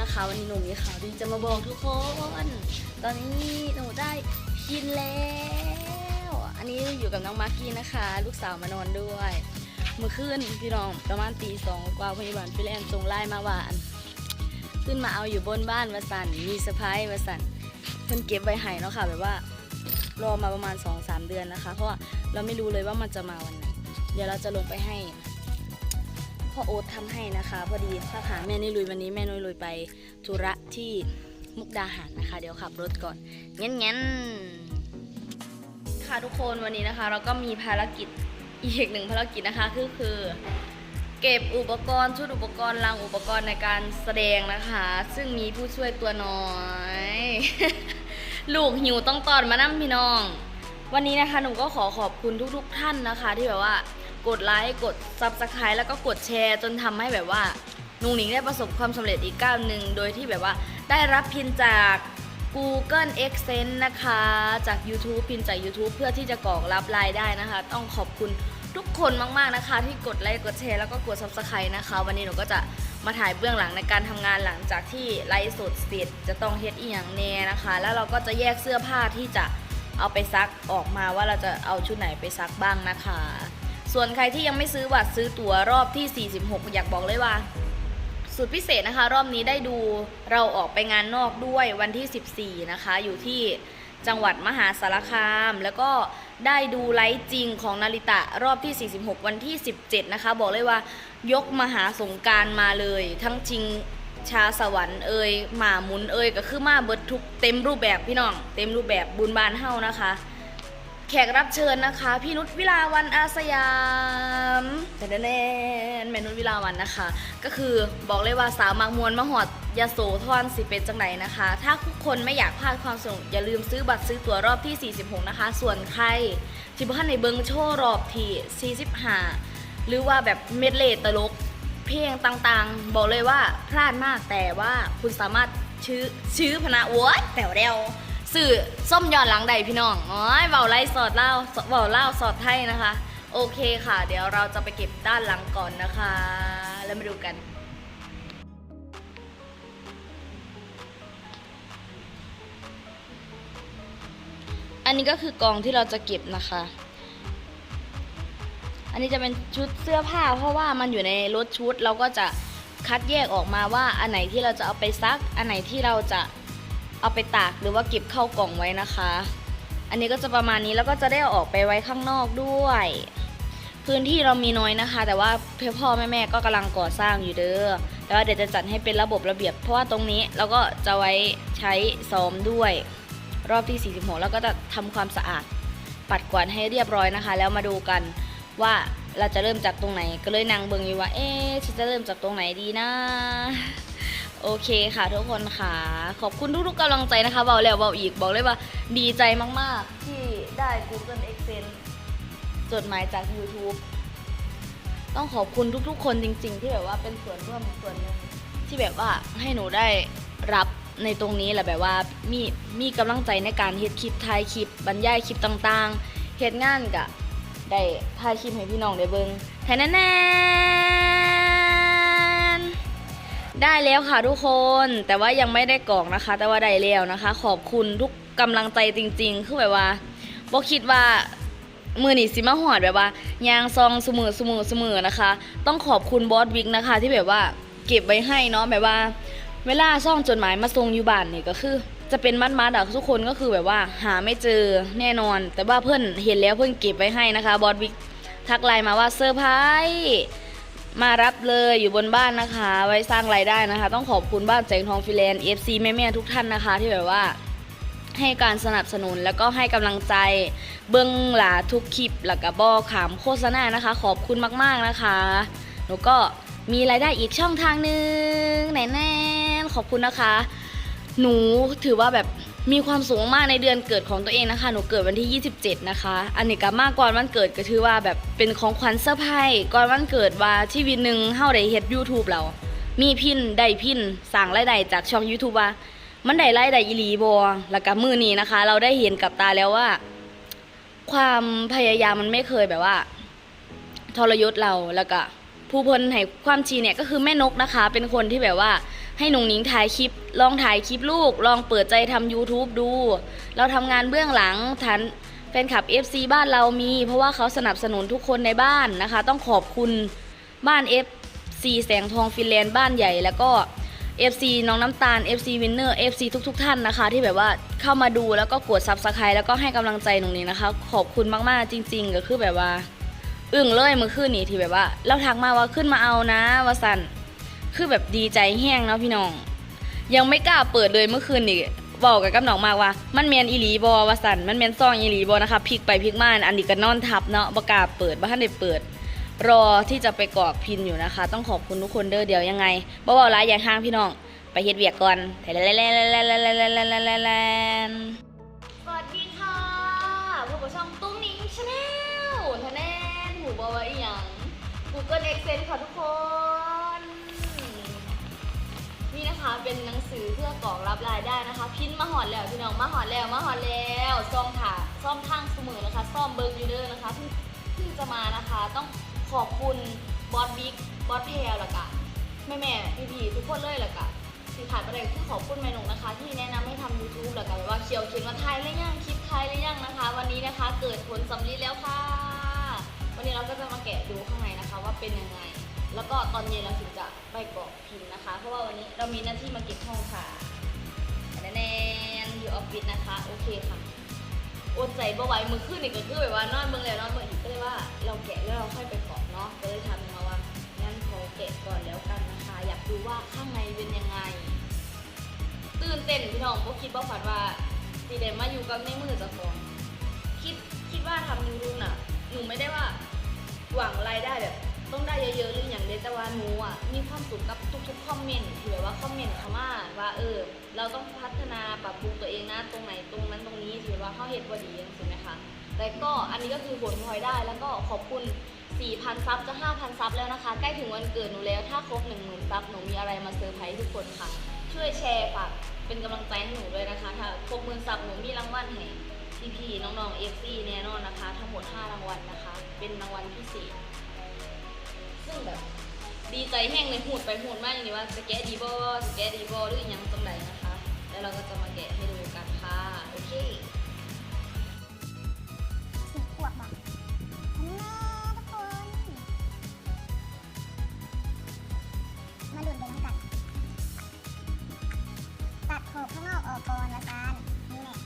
นะคะ วันนี้หนูมีข่าวดีจะมาบอกทุกคน ตอนนี้หนูได้กินแล้ว อันนี้อยู่กับน้องมากกี้นะคะ ลูกสาวมานอนด้วย เมื่อคืนพี่น้องประมาณตีสองกว่าพยาบาลฟิแลนส่งไลน์มาว่านขึ้นมาเอาอยู่บนบ้านวาสันมีเซอร์ไพรส์วาสันเพิ่นเก็บไว้ให้เนาะค่ะแบบว่ารอมาประมาณ 2-3 เดือนนะคะ เพราะว่าเราไม่รู้เลยว่ามันจะมาวันไหน เดี๋ยวเราจะลงไปให้ พ่อโอ๊ตทำให้นะคะ พอดีถ้าหาแม่นุ้ยลุยวันนี้แม่นุ้ยลุยไปธุระที่มุกดาหารนะคะ เดี๋ยวขับรถก่อนงั้นงั้นค่ะทุกคนวันนี้นะคะ เราก็มีภารกิจอีกหนึ่งภารกิจนะคะคือคือ เก็บอุปกรณ์ชุดอุปกรณ์ลังอุปกรณ์ในการแสดงนะคะ ซึ่งมีผู้ช่วยตัวน้อย ลูกหิวต้องตอนมานั่งพี่น้อง วันนี้นะคะหนูก็ขอขอบคุณทุก ๆ ท่านนะคะ ที่แบบว่า กดไลค์กด Subscribe แล้วก็กดแชร์จนทำให้แบบว่านุ่งหนิงได้ประสบความสำเร็จอีกก้าวหนึ่งโดยที่แบบว่าได้รับพินจาก Google a d s e n s e นะคะ จาก YouTube พินจาก YouTube เพื่อที่จะกรอกรับรายได้นะคะ ต้องขอบคุณทุกคนมากๆนะคะ ที่กดไลค์กดแชร์แล้วก็กด Subscribe นะคะ วันนี้หนูก็จะมาถ่ายเบื้องหลังในการทำงานหลังจากที่ไลฟ์สดเสร็จจะต้องเฮ็ดอีหยังแน่นะคะ แล้วเราก็จะแยกเสื้อผ้าที่จะเอาไปซักออกมาว่าเราจะเอาชุดไหนไปซักบ้างนะคะ ส่วนใครที่ยังไม่ซื้อบัตรซื้อตั๋วรอบที่ 46 อยากบอกเลยว่า สุดพิเศษนะคะ รอบนี้ได้ดูเราออกไปงานนอกด้วยวันที่ 14 นะคะ อยู่ที่จังหวัดมหาสารคาม แล้วก็ได้ดูไลฟ์จริงของนาริตะรอบที่ 46 วันที่ 17 นะคะ บอกเลยว่ายกมหาสงการมาเลย ทั้งชิงชาสวรรค์เอ่ยหมาหมุนเอ่ยก็คือมาเบิดทุกเต็มรูปแบบพี่น้อง เต็มรูปแบบบุญบานเฮานะคะ แขกรับเชิญนะคะ พี่นุชวิลาวันอาสยามแต่แน่แม่นุชวิลาวันนะคะ ก็คือบอกเลยว่าสาวมากมวลมาหอดยาโสธรสิเป็นจังไหนนะคะ ถ้าทุกคนไม่อยากพลาดความสนุกอย่าลืมซื้อบัตรซื้อตั๋วรอบที่ 46 นะคะ ส่วนใครที่บ้านในเบิงโชว์รอบที่45หรือว่าแบบเมดเลตตลกเพลงต่างๆ บอกเลยว่าพลาดมากแต่ว่าคุณสามารถชื่อชื่อพนะโว้ยแต่เร็ว สื่อส้มย้อนหลังใดพี่น้องอ๋อยเบาไล่สอดเล่าเบาเล่าสอดไทยนะคะ โอเคค่ะ เดี๋ยวเราจะไปเก็บด้านหลังก่อนนะคะ แล้วมาดูกันอันนี้ก็คือกองที่เราจะเก็บนะคะ อันนี้จะเป็นชุดเสื้อผ้า เพราะว่ามันอยู่ในรถชุดเราก็จะคัดแยกออกมาว่าอันไหนที่เราจะเอาไปซัก อันไหนที่เราจะ เอาไปตากหรือว่าเก็บเข้ากล่องไว้นะคะ อันนี้ก็จะประมาณนี้แล้วก็จะได้ออกไปไว้ข้างนอกด้วย พื้นที่เรามีน้อยนะคะ แต่ว่าพ่อพ่อแม่แม่ก็กำลังก่อสร้างอยู่เด้อแต่ว่าเดี๋ยวจะจัดให้เป็นระบบระเบียบ เพราะว่าตรงนี้เราก็จะไว้ใช้ซ้อมด้วย รอบที่46แล้วก็จะทำความสะอาด ปัดกวาดให้เรียบร้อยนะคะ แล้วมาดูกันว่าเราจะเริ่มจากตรงไหนก็เลยนั่งเบิงอยู่ว่า เอ๊ะฉันจะเริ่มจากตรงไหนดีนะ โอเคค่ะทุกคนค่ะ ขอบคุณทุกๆกำลังใจนะคะเบาแล้วเบาอีกบอกเลยว่าดีใจมากๆ ที่ได้ Google e x c e n จดหมายจาก YouTube ต้องขอบคุณทุกๆ คนจริง ๆ ที่แบบว่าเป็นส่วนร่วมส่วนหนึ่งที่แบบว่าให้หนูได้รับในตรงนี้แหละแบบว่ามีมีกำลังใจในการเฮ็ดคลิปถ่ายคลิปบรรยายคลิปต่างๆเฮ็ดงานกะได้ถ่ายคลิปให้พี่น้องได้เบิ่งแทนแน่ ได้แล้วค่ะทุกคนแต่ว่ายังไม่ได้กรอกนะคะ แต่ว่าได้แล้วนะคะ ขอบคุณทุกกำลังใจจริง ๆ คือแบบว่าบ่คิดว่ามือหนีสิมาหอดแบบว่ายางซองสมือสมือสมือนะคะ ต้องขอบคุณบอสวิกนะคะ ที่แบบว่าเก็บไว้ให้เนาะแบบว่า เวลาซ่องจดหมายมาส่งอยู่บ้านเนี่ยก็คือ จะเป็นมัดมัดอะทุกคนก็คือแบบว่าหาไม่เจอแน่นอน แต่ว่าเพื่อนเห็นแล้วเพื่อนเก็บไว้ให้นะคะบอสวิกทักไลน์มาว่าเซอร์ไพรส์ มารับเลยอยู่บนบ้านนะคะ ไว้สร้างรายได้นะคะ ต้องขอบคุณบ้านแจงทองฟิแลนด์ FC แม่ๆทุกท่านนะคะ ที่แบบว่าให้การสนับสนุนแล้วก็ให้กำลังใจเบื้องหลาทุกคลิปแล้วก็บอขามโฆษณานะคะ ขอบคุณมากๆนะคะหนูก็มีรายได้อีกช่องทางหนึ่งแน่ๆขอบคุณนะคะ หนูถือว่าแบบ มีความสูงมากในเดือนเกิดของตัวเองนะคะ หนูเกิดวันที่ 27 นะคะ อันนี้ก็มากก่อนวันเกิดก็ถือว่าแบบเป็นของขวัญเซอร์ไพรส์ก่อนวันเกิดว่าชีวิตหนึ่งเฮาได้เฮ็ด YouTube เรามีพินได้พินสั่งรายได้จากช่อง YouTube ว่า มันได้ไล่ได้อีหลีบอแล้วก็มือนี้นะคะ เราได้เห็นกับตาแล้วว่า ความพยายามมันไม่เคยแบบว่า ทรยศเราแล้วก็ผู้พนให้ความชีเนี่ยก็คือแม่นกนะคะ เป็นคนที่แบบว่า ให้หนุ่งหนิงถ่ายคลิป ลองถ่ายคลิปลูก ลองเปิดใจทำ YouTube ดู เราทำงานเบื้องหลังฐานแฟนคลับ FC บ้านเรามี เพราะว่าเขาสนับสนุนทุกคนในบ้านนะคะ ต้องขอบคุณบ้าน FC แสงทองฟินแลนด์บ้านใหญ่ แล้วก็ FC น้องน้ำตาล FC Winner FC ทุกๆทท่านนะคะ ที่แบบว่าเข้ามาดูแล้วก็กด Subscribe แล้วก็ให้กำลังใจหนุ่งหนิงนะคะ ขอบคุณมากๆจริง ๆ ก็คือแบบว่าอึ้งเลยเมื่อคืนนี้ที่แบบว่าเราทักมาว่าขึ้นมาเอานะวาสัน คือแบบดีใจแห้งเนาะพี่น้อง ยังไม่กล้าเปิดเลยเมื่อคืนนี่บอกกับกับน้องมากว่า มันแมนอีหลีบอว่าสันมันแมนซองอีหลีบอนะคะพลิกไปพลิกมาอันนี้ก็นอนทับเนาะบกล้าศเปิดบ้านได้เปิด รอที่จะไปกรอกพินอยู่นะคะ ต้องขอบคุณทุกคนเด้อเดี๋ยวยังไงบ่เบาหลายอย่างทางพี่น้อง ไปเฮ็ดเวียกก่อนแลลลลสวัสดีค่ะพวกบช่องตุ้งนิ้งชาแนลทะแนนหูบอว่าอีหยัง Google Excel ค่ะทุกคน นี่นะคะเป็นหนังสือเพื่อกรอกรับรายได้นะคะ พินมาหอดแล้วพี่น้องมาหอดแล้วมาหอดแล้วซ่อมค่ะซ่อมทั้งเสมอนะคะ ซ่อมเบิร์กยูเดอร์นะคะเพิ่งเพิ่งจะมานะคะ ต้องขอบคุณบอสบิ๊กบอสเพลล้วก็แม่แม่พี่พี่ทุกคนเลยล้วก็สิขาดประเด็นคือขอบคุณแม่หนุ่นะคะ ที่แนะนำให้ทำ YouTube ล้วก็แบว่าเคียวเขียนมาไทยหรือยังคลิปไทยหรือยังนะคะ วันนี้นะคะ เกิดผลสำเร็จแล้วค่ะ วันนี้เราก็จะมาแกะดูข้างในนะคะว่าเป็นยังไง แล้วก็ตอนเย็นเราถึงจะไปกรอกพิมพ์นะคะ เพราะว่าวันนี้เรามีหน้าที่มาเก็บห้องค่ะแนนอยู่ออฟฟิศนะคะ โอเคค่ะอดใจบ่ไหวมือขึ้นอีกก็คือแบบว่านอนเบิ่งแล้วนอนเบิ่งอีกก็เลยว่าเราแกะแล้วเราค่อยไปกรอกเนาะก็เลยทำมาว่างั้นขอแกะก่อนแล้วกันนะคะ อยากดูว่าข้างในเป็นยังไง ตื่นเต้นพี่น้องก็คิดว่าฝันว่าสีเดมาอยู่กับในมือเจะของคิดคิดว่าทำยูทูบน่ะหนูไม่ได้ว่าหวังรายได้แบบ ต้องได้เยอะๆหรืออย่างเดียวแต่ว่าหนูอะมีความสุขกับทุกๆคอมเมนต์ที่แบบว่าคอมเมนต์เข้ามาว่าเออ เราต้องพัฒนาปรับปรุงตัวเองนะตรงไหนตรงนั้นตรงนี้ถือว่าเขาเห็นว่าดีใช่ไหมคะแต่ก็อันนี้ก็คือผลพลอยได้แล้วก็ขอบคุณ 4,000 ซับจะ 5,000 ซับแล้วนะคะ ใกล้ถึงวันเกิดหนูแล้ว ถ้าครบ 10,000 ซับหนูมีอะไรมาเซอร์ไพรส์ทุกคนค่ะ ช่วยแชร์ฝากเป็นกำลังใจให้หนูด้วยนะคะ ถ้าครบหมื่นซับหนูมีรางวัลให้พี่ๆน้องๆ FC แน่นอนนะคะ ทั้งหมด 5 รางวัลนะคะ เป็นรางวัลพิเศษ ซึ่งแบบดีใจแห้งเลยหูดไปหูดมากอย่างนี้ว่าสแกะดีบอสแกะดีบอหรืออหยังตรงไหนนะคะ แล้วเราก็จะมาแกะให้ดูกันค่ะโอเคสิบขวบอะทุกคน มาดูดไปน้ำกัน ตัดขอบข้างนอกออกก่อนละกันนี่แหละ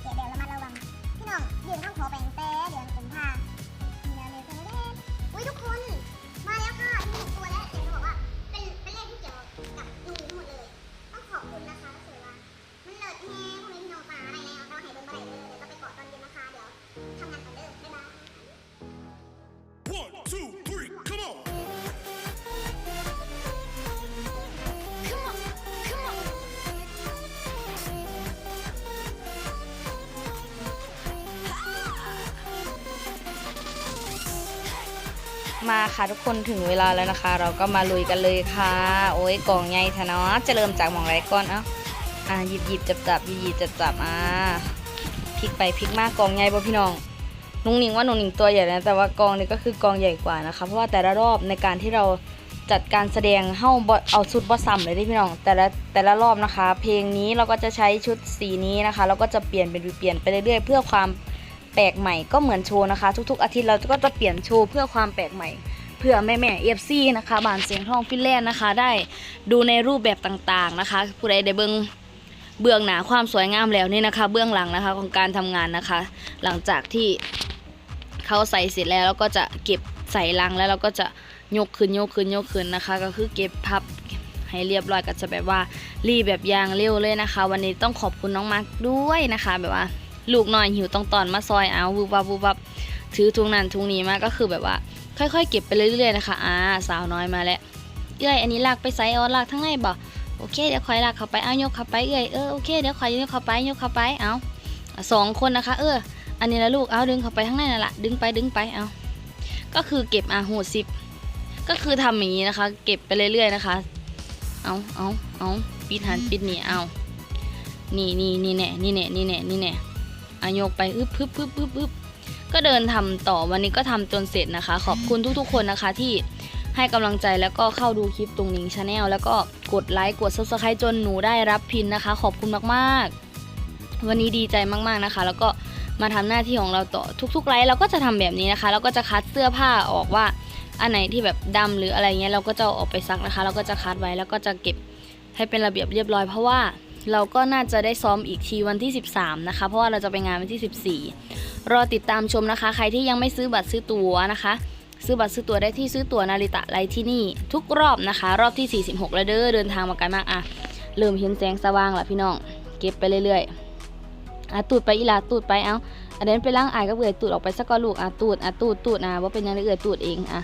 เดี๋ยวเดี๋ยวรามาระวัง พี่น้องยืนข้างขอแบ่งแต่ ทุกคน มาค่ะทุกคนถึงเวลาแล้วนะคะ เราก็มาลุยกันเลยค่ะ โอ้ยกล่องใหญ่ทะเนาะจะเริ่มจากหมองไรก่อนเอ้าอะหยิบหยิบจับจับหยิบหยิบจับจับอะพลิกไปพลิกมากกล่องใหญ่ป่ะพี่น้องนุ่งหนิงว่านุ่งหนิงตัวใหญ่นะแต่ว่ากองนี้ก็คือกองใหญ่กว่านะคะเพราะว่าแต่ละรอบในการที่เราจัดการแสดงเฮ้าเอาชุดบอสัมเลยที่พี่น้อง แต่ละแต่ละรอบนะคะ เพลงนี้เราก็จะใช้ชุดสีนี้นะคะแล้วก็จะเปลี่ยนเป็นเปลี่ยนไปเรื่อยๆ เพื่อความ แปลกใหม่ก็เหมือนโชว์นะคะ ทุกๆ อาทิตย์เราก็จะเปลี่ยนโชว์เพื่อความแปลกใหม่ เพื่อแม่แม่เอฟซีนะคะบานเสียงทองฟินแลนด์นะคะ ได้ดูในรูปแบบต่างๆนะคะ ผู้ใดได้เบิงเบื้องหนาความสวยงามแล้วนี่นะคะ เบื้องหลังนะคะของการทำงานนะคะ หลังจากที่เขาใส่เสร็จแล้วเราก็จะเก็บใส่ลังแล้วเราก็จะยกขึ้นยกขึ้นยกขึ้นนะคะ ก็คือเก็บพับให้เรียบร้อยก็จะแบบว่ารีแบบยางเร็วเลยนะคะ วันนี้ต้องขอบคุณน้องมาร์คด้วยนะคะแบบว่า ลูกน้อยหิวต้องตอนมาซอยเอาวูบวับวูบวับถือทุงนั้นทุงนี้มาก็คือแบบว่า ค่อยๆ เก็บไปเรื่อยๆนะคะอ่าสาวน้อยมาแล้วเอ้ยอันนี้ลากไปไซส์เอลากทั้งในบ่โอเคเดี๋ยวคอยลากเข้าไปเอายกเข้าไปเอ้ยเออโอเคเดี๋ยวคอยยกเข้าไปยกเข้าไปเอาสองคนนะคะ เออ อันนี้ละลูกเอาดึงเข้าไปข้างในนั่นแหละดึงไปดึงไปเอาก็คือเก็บอะหูสิบก็คือทำอย่างนี้นะคะ เก็บไปเรื่อยๆนะคะ เอาเอาเอาปิดหันปิดนี่เอานี่นี่นี่แน่นี่แน่นี่แน่นี่แน่ อะยกไปอึบพึบพึบพึบพึบก็เดินทำต่อวันนี้ก็ทำจนเสร็จนะคะ ขอบคุณทุกๆ คนนะคะที่ให้กำลังใจแล้วก็เข้าดูคลิปตรงนิงชาแนลแล้วก็กดไลค์กด subscribe จนหนูได้รับพินนะคะ ขอบคุณมากๆ วันนี้ดีใจมากๆนะคะ แล้วก็มาทำหน้าที่ของเราต่อทุกๆไลฟ์เราก็จะทำแบบนี้นะคะแล้วก็จะคัดเสื้อผ้าออกว่าอันไหนที่แบบดำหรืออะไรเงี้ยเราก็จะอออกไปซักนะคะ เราก็จะคัดไว้แล้วก็จะเก็บให้เป็นระเบียบเรียบร้อยเพราะว่า เราก็น่าจะได้ซ้อมอีกทีวันที่ 13 นะคะ เพราะว่าเราจะไปงานวันที่ 14 รอติดตามชมนะคะ ใครที่ยังไม่ซื้อบัตรซื้อตั๋วนะคะ ซื้อบัตรซื้อตั๋วได้ที่ซื้อตั๋วนาริตะไลท์ที่นี่ ทุกรอบนะคะ รอบที่ 46 แล้วเด้อเดินทางมาไกลมากอะเริ่มเห็นแสงสว่างแล้วพี่น้อง เก็บไปเรื่อยๆอะตูดไปอีลาตูดไปเอาอันนั้นไปล้างอายก็เอื่อยตูดออกไปสักก้อนลูกอะตูดอะตูดตูดอะว่าเป็นยังไงเอื่อยตูดเองอะ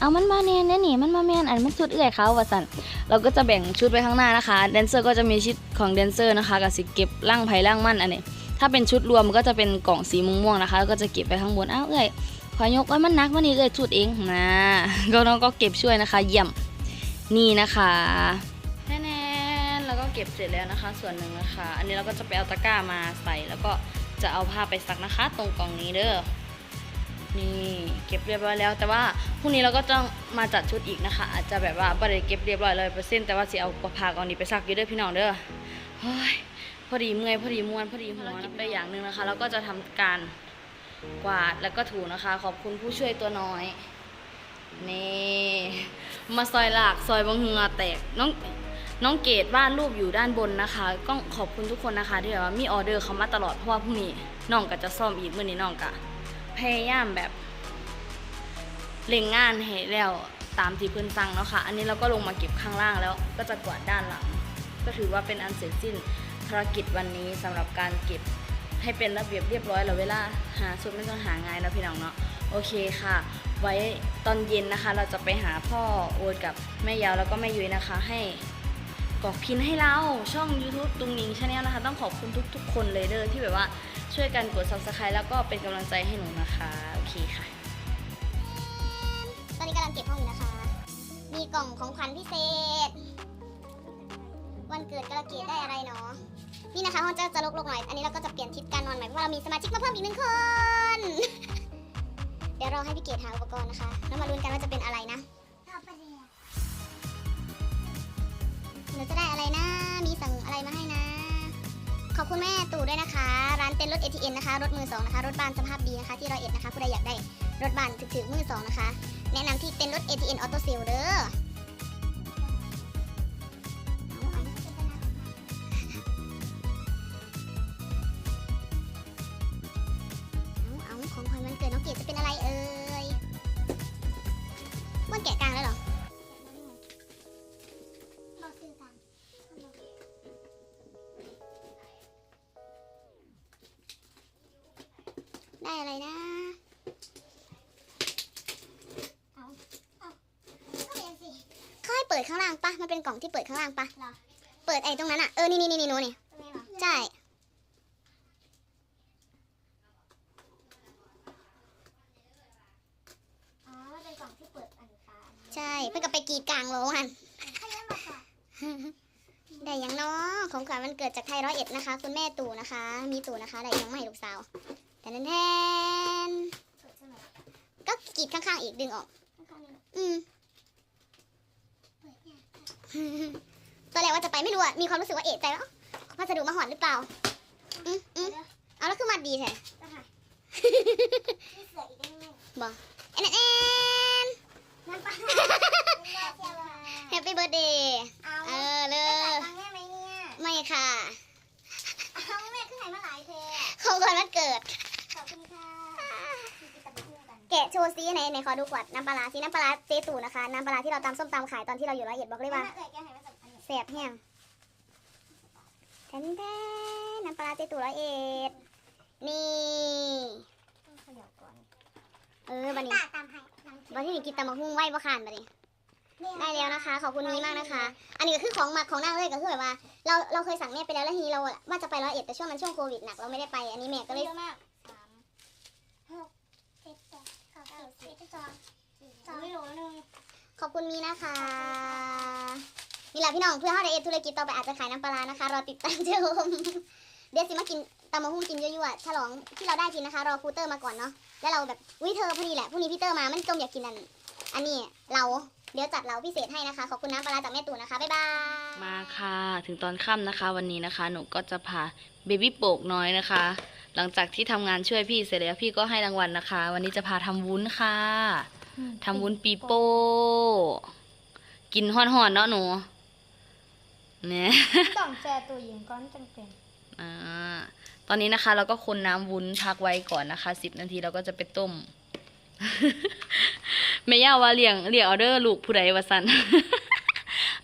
เอามันมาเนียนเนี่ยนี่มันมาแมนอันมันชุดเอื่อยเขาว่าสันเราก็จะแบ่งชุดไว้ข้างหน้านะคะแดนเซอร์ก็จะมีชุดของแดนเซอร์นะคะกับสิเก็บล่างไผ่ล่างมั่นอันนี้ถ้าเป็นชุดรวมมันก็จะเป็นกล่องสีม่วงๆนะคะแล้วก็จะเก็บไปข้างบนอ้าวเอื่อยขอยกไว้มันนักวันนี้เอื่อยชุดเองนะก็น้องก็เก็บช่วยนะคะเยี่ยมนี่นะคะแน่ๆแล้วก็เก็บเสร็จแล้วนะคะ ส่วนหนึ่งนะคะ อันนี้เราก็จะไปเอาตะกร้ามาใส่แล้วก็จะเอาผ้าไปซักนะคะ ตรงกล่องนี้เด้อ นี่เก็บเรียบร้อยแล้ว แต่ว่าพรุ่งนี้เราก็ต้องมาจัดชุดอีกนะคะ อาจจะแบบว่าบ่ได้เก็บเรียบร้อยเลยเปอร์เซ็นต์แต่ว่าสิเอาผ้ากล่องนี้ไปซักอยู่เด้อพี่น้องเด้อเฮ้ยพอดีเมื่อยพอดีม่วนพอดีหัวนะไปอย่างหนึ่งนะคะแล้วก็จะทำการกวาดแล้วก็ถูนะคะ ขอบคุณผู้ช่วยตัวน้อยนี่มาซอยหลากซอยบางเหงือแตกน้องน้องเกดวาดรูปอยู่ด้านบนนะคะก็ขอบคุณทุกคนนะคะที่แบบว่ามีออเดอร์เขามาตลอดเพราะว่าพรุ่งนี้น้องก็จะซ่อมอีกมื่อนี้น้องก็ พยายามแบบเร่งงานให้แล้วตามที่เพื่อนสั่งเนาะค่ะ อันนี้เราก็ลงมาเก็บข้างล่างแล้วก็จะกวาดด้านหลัง ก็ถือว่าเป็นอันเสร็จสิ้นภารกิจวันนี้สำหรับการเก็บให้เป็นระเบียบเรียบร้อยแล้วเวลาหาชุดไม่ต้องหาง่ายนะพี่น้องเนาะโอเคค่ะ ไว้ตอนเย็นนะคะ เราจะไปหาพ่อโอ๊ตกับแม่ยาวแล้วก็แม่ยุ้ยนะคะให้กรอกพินให้เราช่อง YouTube ตุงนิงชาแนลนะคะ ต้องขอบคุณทุกๆ คนเลยเด้อที่แบบว่า ช่วยกันกด subscribe แล้วก็เป็นกำลังใจให้หนูนะคะ โอเคค่ะ ตอนนี้กำลังเก็บห้องอยู่นะคะ มีกล่องของขวัญพิเศษ วันเกิดกระเกดได้อะไรเนาะ นี่นะคะห้องจะจะลกๆหน่อย อันนี้เราก็จะเปลี่ยนทิศการนอนใหม่เพราะว่าเรามีสมาชิกมาเพิ่มอีกหนึ่งคน เดี๋ยวเราให้พี่เกดหาอุปกรณ์นะคะ แล้วมาลุ้นกันว่าจะเป็นอะไรนะหนูจะได้อะไรนะ มีสั่งอะไรมาให้นะข อบคุณแม่ตู่ด้วยนะคะ ร้านเต็นท์รถ ATN นะคะ รถมือสองนะคะ รถบ้านสภาพดีนะคะ ที่ร้อยเอ็ดนะคะ ผู้ใดอยากได้รถบ้านถึกๆมือสองนะคะ แนะนำที่เต็นท์รถ ATN Auto Sale เด้อ ขาให้เปิดข้างล่างปะมันเป็นกล่องที่เปิดข้างล่างปะเปิดไอ้ตรงนั้นอะเออ นี่นี่นี่นี่หนูนี่ใช่ อ๋อมันเป็นกล่องที่เปิดอันฟ้าใช่ เพิ่งกับไปกรีดกลางโรงหันได้ยังเนาะของขวัญวันเกิดจากไทยร้อยเอ็ดนะคะ คุณแม่ตู่นะคะ มีตู่นะคะ ได้ยังไม่ให้ลูกสาว แต่แทนแทนเปิดใช่ไหมก็กรีดข้างๆอีกดึงออก ข้างๆนี้อืมเปิดเนี่ย ตอนแรกว่าจะไปไม่รู้อะมีความรู้สึกว่าเอะใจว่าเอ้าพัสดุมาหอนหรือเปล่า อืมอืมเดี๋ยวเอาแล้วคือมาดีแท้จะหายนี่เสืออีกได้ไหมแอนแอนแอนน้ำปลาเชียวว่าแฮปปี้เบิร์ดเดย์เอาเออเลได้ยตังค์แม่ไหมเนี่ยไม่ค่ะเอาแม่ขึ้นไหนมาหลายเทของขวัญวันเกิด ขอบคุณค่ะมีกินตับกหุ้งกัน แกะโชว์ซีไหนไหนขอดูขวดน้ำปลาร้าซีน้ำปลาร้าเจตู่นะคะ น้ำปลาร้าที่เราตำส้มตำขายตอนที่เราอยู่ร้อยเอ็ดบอกเลยว่าแม่เอ๋ยแกให้มาจากอันนี้แสบแห้งแทนแทนน้ำปลาร้าเจตู่ร้อยเอ็ดนี่ต้องเขย่าก่อนเออบันนี้ตาตามให้น้ำบันที่นี่กินตำมะฮุ่งไหวบ่ขานบันนี้ได้แล้วนะคะ ขอบคุณนี้มากนะคะ อันนี้ก็คือของหมักของนางเลยก็คือแบบว่า เราเราเคยสั่งแม่ไปแล้วแล้วทีนี้เราอะว่าจะไปร้อยเอ็ดแต่ช่วงมันช่วงโควิดหนักเราไม่ได้ไป อันนี้แม่ก็เลย ไม่รู้แล้วนึงขอบคุณมีนะคะ นี่แหละพี่น้องเพื่อเข้าในเอธุรกิจต่อไปอาจจะขายน้ำปลาร้านะคะ รอติดตามชมเดี๋ยวสิมากินตำมะฮุ่งกินยั่วๆฉลองที่เราได้กินนะคะ รอครูเตอร์มาก่อนเนาะแล้วเราแบบวิเธอพอดีแหละพรุ่งนี้พี่เตอร์มามันจมอยากกินอันอันนี้เราเดี๋ยวจัดเราพิเศษให้นะคะ ขอบคุณน้ำปลาจากแม่ตูนนะคะ บ๊ายบาย มาค่ะ ถึงตอนค่ำนะคะ วันนี้นะคะ หนูก็จะพาเบบี้โปกน้อยนะคะ หลังจากที่ทำงานช่วยพี่เสร็จแล้วพี่ก็ให้รางวัลนะคะ วันนี้จะพาทำวุ้นค่ะทำวุ้นปีโป้กินห่อนๆเนาะหนูเนี่ยต้องแช่ตัวเย็นก่อนจังเป็นอ่าตอนนี้นะคะ เราก็คนน้ำวุ้นพักไว้ก่อนนะคะสิบนาทีเราก็จะไปต้มไม่ย่าว่าเลี้ยงเลี้ยงออเดอร์ลูกผู้ใดวะสัน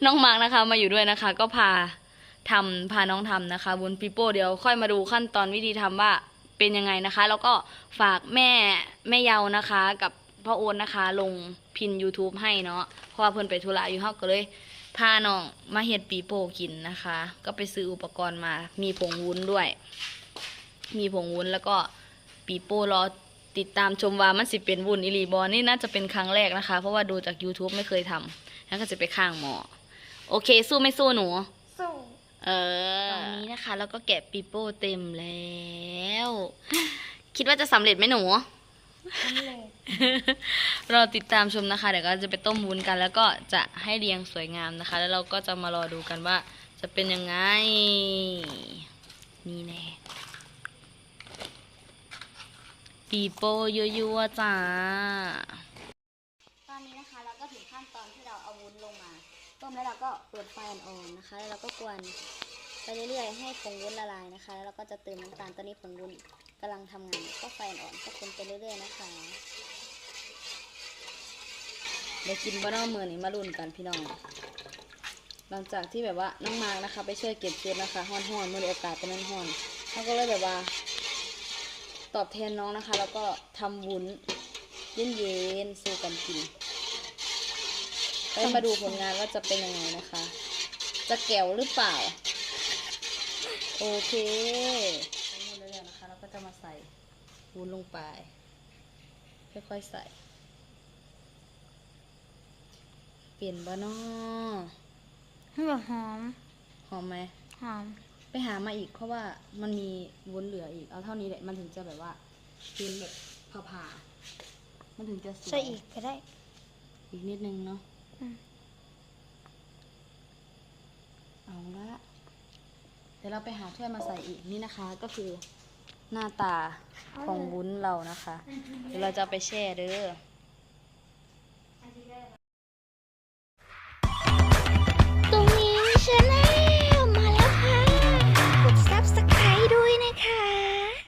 น้องมาร์กนะคะ มาอยู่ด้วยนะคะ ก็พา ทำพาน้องทำนะคะวุ้นปีโป้เดี๋ยวค่อยมาดูขั้นตอนวิธีทำว่าเป็นยังไงนะคะ แล้วก็ฝากแม่แม่เยานะคะ กับพ่อโอนนะคะ ลงพิน YouTube ให้เนาะเพราะว่าเพิ่นไปธุระอยู่เฮาก็เลยพาน้องมาเฮ็ดปีโป้กินนะคะ ก็ไปซื้ออุปกรณ์มา มีผงวุ้นด้วย มีผงวุ้นแล้วก็ปีโป้รอติดตามชมว่ามันสิเป็นวุ้นอิลีบอนี่น่าจะเป็นครั้งแรกนะคะ เพราะว่าดูจาก YouTube ไม่เคยทำแล้วก็จะไปข้างหมอ โอเค สู้ไม่สู้หนู เออ ตอนนี้นะคะ แล้วก็แกะปีโป้เต็มแล้ว คิดว่าจะสำเร็จไหมหนูสำเร็จเราติดตามชมนะคะ เดี๋ยวก็จะไปต้มวุ้นกัน แล้วก็จะให้เรียงสวยงามนะคะ แล้วเราก็จะมารอดูกันว่า จะเป็นยังไง นี่แน่ปีโป้ยั่วๆจ้า ต้มแล้วเราก็เปิดไฟอ่อนๆนะคะ แล้วเราก็กวนไปเรื่อยๆให้ผงวุ้นละลายนะคะ แล้วเราก็จะเติมน้ำตาลตอนนี้ผงวุ้นกำลังทำงานก็ไฟอ่อนๆก็คนไปเรื่อยๆนะคะเดี๋ยวกินบ้านอมือนี้มาลุ้นกันพี่น้อง หลังจากที่แบบว่าน้องมาร์กนะคะ ไปช่วยเก็บเซฟนะคะห้อนห้อนๆมือในโอกาสเป็นนั้นห้อนเขาก็เลยแบบว่า ตอบแทนน้องนะคะ แล้วก็ทำวุ้นเย็นๆสู้กันกิน ไปมาดูผลงานว่าจะเป็นยังไงนะคะ จะแก้วหรือเปล่า โอเคใช้มือเรื่อยๆนะคะแล้วก็จะมาใส่วุ้นลงไป ค่อยๆใส่ เปลี่ยนบ้านอให้แบบหอม หอมไหมหอม ไปหามาอีกเพราะว่ามันมีวุ้นเหลืออีก เอาเท่านี้แหละ มันถึงจะแบบว่าเป็นแบบผ่าๆมันถึงจะสวย ใส่อีกก็ได้ อีกนิดนึงเนาะอืม เอาละเดี๋ยวเราไปหาถ้วยมาใส่อีกนี่นะคะ ก็คือหน้าตาของวุ้นเรานะคะ เดี๋ยวเราจะไปแช่เด้อ